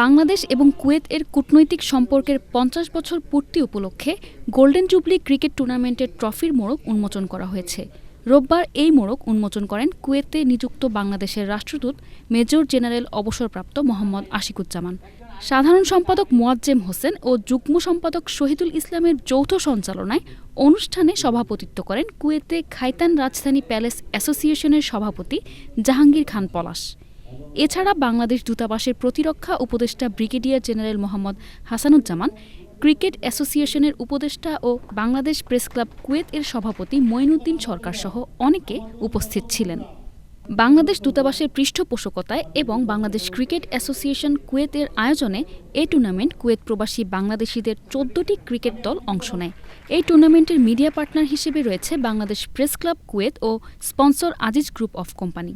বাংলাদেশ এবং কুয়েত এর কূটনৈতিক সম্পর্কের পঞ্চাশ বছর পূর্তি উপলক্ষে গোল্ডেন জুবলি ক্রিকেট টুর্নামেন্টের ট্রফির মোড়ক উন্মোচন করা হয়েছে। রোববার এই মোড়ক উন্মোচন করেন কুয়েতে নিযুক্ত বাংলাদেশের রাষ্ট্রদূত মেজর জেনারেল অবসরপ্রাপ্ত মোহাম্মদ আশিকুজ্জামান। সাধারণ সম্পাদক মোয়াজ্জেম হোসেন ও যুগ্ম সম্পাদক শহীদুল ইসলামের যৌথ সঞ্চালনায় অনুষ্ঠানে সভাপতিত্ব করেন কুয়েতে খাইতান রাজধানী প্যালেস অ্যাসোসিয়েশনের সভাপতি জাহাঙ্গীর খান পলাশ। এছাড়া বাংলাদেশ দূতাবাসের প্রতিরক্ষা উপদেষ্টা brigadier general Mohammad Hasanuzzaman, cricket অ্যাসোসিয়েশনের উপদেষ্টা ও বাংলাদেশ প্রেস ক্লাব কুয়েত এর সভাপতি মঈনুদ্দিন সরকার সহ অনেকে উপস্থিত ছিলেন। বাংলাদেশ দূতাবাসের পৃষ্ঠপোষকতায় এবং বাংলাদেশ ক্রিকেট অ্যাসোসিয়েশন কুয়েতের আয়োজনে এই টুর্নামেন্ট কুয়েত প্রবাসী বাংলাদেশিদের চোদ্দটি ক্রিকেট দল অংশ নেয়। এই টুর্নামেন্টের মিডিয়া পার্টনার হিসেবে রয়েছে Bangladesh press club Kuwait O sponsor Aziz group of company.